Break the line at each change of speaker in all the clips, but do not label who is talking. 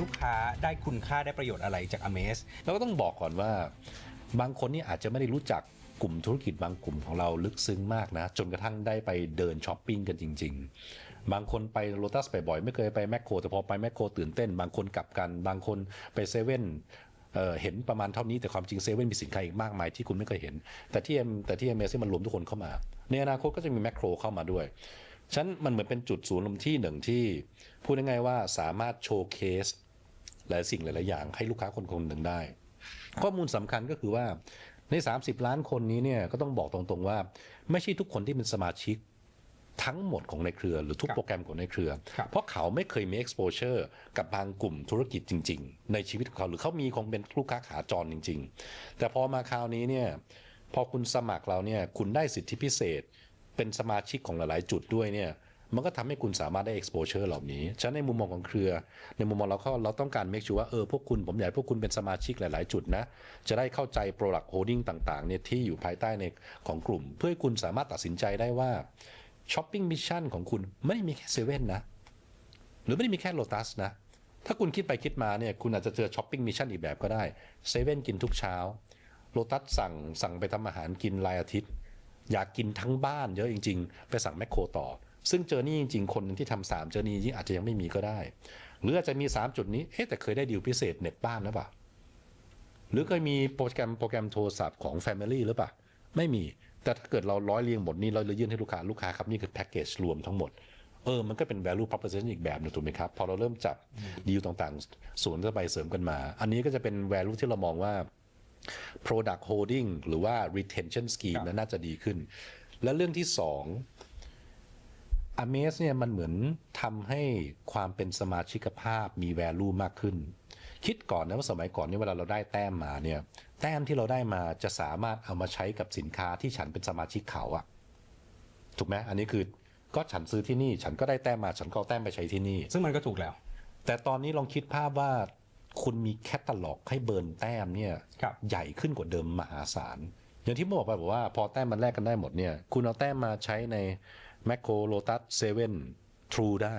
ลูกค้าได้คุณค่าได้ประโยชน์อะไรจาก Amaze
แล้วก็ต้องบอกก่อนว่า บางคนนี่อาจจะไม่ได้รู้จักกลุ่มธุรกิจบางกลุ่มของเราลึกซึ้งมากนะ จนกระทั่งได้ไปเดินช้อปปิ้งกันจริง ๆ บางคนไปโ o ตัสบ่อยๆไม่เคยไปแมคโครแต่พอไปแมคโครตื่นเต้น บางคนกลับกัน บางคนไปเซเว่นเห็นประมาณเท่านี้แต่ความจริงเซเว่นมีสินค้าอีกมากมายที่คุณไม่เคยเห็น แต่ที่เอ็มแต่ที่เอ็มเอมันรวมทุกคนเข้ามา ในอนาคตก็จะมีแมคโครเข้ามาด้วยฉันมันเหมือนเป็นจุดศูนย์รวมที่หนึ่งที่ พูดง่ายๆว่าสามารถโชว์เคส หลายสิ่งหลาย ๆ อย่างให้ลูกค้าคนคนหนึ่งได้ ข้อมูลสำคัญก็คือว่าใน 30 ล้านคนนี้เนี่ยก็ต้องบอกตรง ๆ ว่า ไม่ใช่ทุกคนที่เป็นสมาชิกทั้งหมดของในเครือหรือทุก
ครับ
โปรแกรมของในเครือ
ครับ
เพราะเขาไม่เคยมี exposure กับบางกลุ่มธุรกิจจริง ๆ ในชีวิตของเขาหรือเขามีคงเป็นลูกค้าขาจรจริง ๆ แต่พอมาคราวนี้เนี่ยพอคุณสมัครเราเนี่ยคุณได้สิทธิพิเศษ เป็นสมาชิกของหลาย ๆ จุดด้วยเนี่ย มันก็ทำให้คุณสามารถได้ exposure เหล่านี้ ฉะนั้นในมุมมองของเครือ ในมุมมองเราก็เราต้องการ make sure ว่าเออพวกคุณผมอยากให้พวกคุณเป็นสมาชิกหลาย ๆ จุดนะ จะได้เข้าใจ product holding ต่าง ๆ เนี่ยที่อยู่ภายใต้ในของกลุ่ม เพื่อให้คุณสามารถตัดสินใจได้ว่า shopping mission ของคุณไม่ได้มีแค่เซเว่นนะ หรือไม่ได้มีแค่โ o ตัสนะ ถ้าคุณคิดไปคิดมาเนี่ยคุณอาจจะเจอช้อปปิ้งมิชชั่นอีกแบบก็ได้เซเว่นกินทุกเช้าโ o ตัสสั่งสั่งไปทำอาหารกินรายอาทิตย์ อยากกินทั้งบ้านเยอะจริง ๆ ไปสั่งแมคโครต่อ ซึ่งเจอนี่จริงๆ คนหนึ่งที่ทำสามเจอนี่จริงๆอาจจะยังไม่มีก็ได้ หรืออาจจะมี 3 จุดนี้เอ๊ะแต่เคยได้ดีลพิเศษเน็ตบ้านหรือเปล่าหรือเคยมีโปรแกรมโปรแกรมโทรศัพท์ของ Family หรือเปล่าไม่มีแต่ถ้าเกิดเราร้อยเรียงหมดนี้เราเลยยื่นให้ลูกค้าลูกค้าครับนี่คือแพ็กเกจรวมทั้งหมดเออมันก็เป็น value proposition อีกแบบหนึงถูกไหมครับ พอเราเริ่มจับดีลต่างๆสวนเข้าไปเสริมกันมา อันนี้ก็จะเป็น value ที่เรามองว่า product holding หรือว่า retention
ค
scheme
รับ
นั้นน่าจะดีขึ้น และเรื่องที่สอง Amaze เนี่ยมันเหมือนทำให้ความเป็นสมาชิกภาพมี value มากขึ้น คิดก่อนนะว่าสมัยก่อนเนี่ยเวลาเราได้แต้มมาเนี่ย แต้มที่เราได้มาจะสามารถเอามาใช้กับสินค้าที่ฉันเป็นสมาชิกเขาอะถูกไหมอันนี้คือก็ฉันซื้อที่นี่ ฉันก็ได้แต้มมาฉันก็เอาแต้มไปใช้ที่นี่
ซึ่งมันก็ถูกแล้ว
แต่ตอนนี้ลองคิดภาพว่าคุณมีแคตตาล็อกให้เบิร์นแต้มเนี่ย
ครับ
ใหญ่ขึ้นกว่าเดิมมหาศาลอย่างที่บอกไปบอกว่าพอแต้มมันแลกกันได้หมดเนี่ย คุณเอาแต้มมาใช้ใน m ม c โครโ o ตัสเซเว่นทรูได้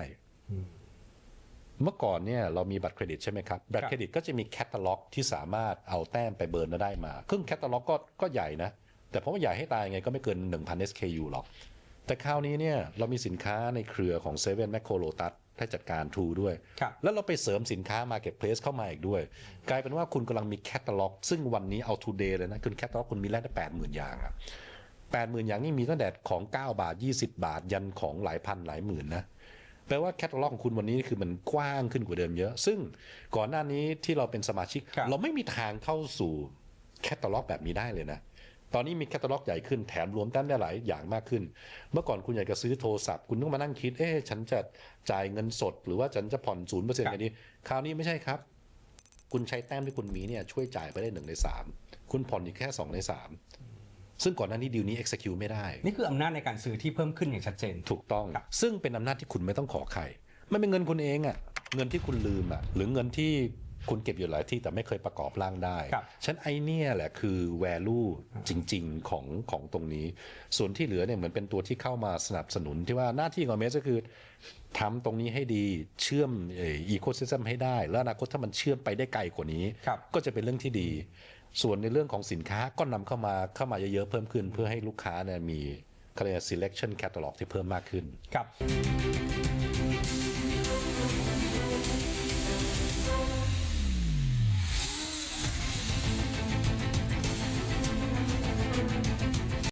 เมื่อก่อนเนี่ยเรามีบัตรเครดิตใช่ไหมครับ บัตรเครดิตก็จะมีแคตตาล็อกที่สามารถเอาแต้มไปเบิร์นแล้วได้มาครึ่งแคตตาล็อกก็ก็ใหญ่นะ แต่เพราะว่าใหญ่ให้ตายยังไงก็ไม่เกิน 1,000 SKU หรอก แต่คราวนี้เนี่ยเรามีสินค้าในเครือของ7 m ม c โครโ o ตัสให้จัดการ True ด้วย
ครับ
แล้วเราไปเสริมสินค้า Marketplace เข้ามาอีกด้วย กลายเป็นว่าคุณกำลังมีแคตตาล็อก ซึ่งวันนี้เอา today เลยนะ คุณแคตตาล็อกคุณมีแล้วได้แปดหมื่นอย่างอะ แปดหมื่นอย่างนี่มีตั้งแต่ของ9บาท20บาท ยันของหลายพันหลายหมื่นนะแปลว่าแคตตาล็อกของคุณวันนี้คือมันกว้างขึ้นกว่าเดิมเยอะ ซึ่งก่อนหน้านี้ที่เราเป็นสมาชิก
ครับ
เราไม่มีทางเข้าสู่แคตตาล็อกแบบนี้ได้เลยนะตอนนี้มีแคตตาล็อกใหญ่ขึ้นแถมรวมแต้มได้หลายอย่างมากขึ้น เมื่อก่อนคุณอยากจะซื้อโทรศัพท์ คุณต้องมานั่งคิด เอ๊ะฉันจะจ่ายเงินสด หรือว่าฉันจะผ่อนศูนย์เปอร์เซ็นต์
ครับ
กันนี้ คราวนี้ไม่ใช่ครับ คุณใช้แต้มที่คุณมีเนี่ยช่วยจ่ายไปได้หนึ่งในสามคุณผ่อนอีกแค่สองในสาม ซึ่งก่อนหน้านี้ดีลนี้ execute ไม่ได้
นี่คืออำนาจในการซื้อที่เพิ่มขึ้นอย่างชัดเจน
ถูกต้อง
ครับ
ซึ่งเป็นอำนาจที่คุณไม่ต้องขอใคร มันเป็นเงินคุณเองอะเงินที่คุณลืมอะหรือเงินที่คุณเก็บอยู่หลายที่แต่ไม่เคยประกอบร่างได้
ครับ
ฉันไอเนี่ยแหละคือ value จริง ๆ ของของตรงนี้ ส่วนที่เหลือเนี่ยเหมือนเป็นตัวที่เข้ามาสนับสนุนที่ว่าหน้าที่ของเมสก็คือทำตรงนี้ให้ดีเชื่อมอีโคซิสเต็มให้ได้ แล้วอนาคตถ้ามันเชื่อมไปได้ไกลกว่านี้
ครับ
ก็จะเป็นเรื่องที่ดี ส่วนในเรื่องของสินค้าก็นำเข้ามาเข้ามาเยอะๆเพิ่มขึ้น เพื่อให้ลูกค้าเนี่ยมีคขาเรียก selection catalog ที่เพิ่มมากขึ้น
ครับ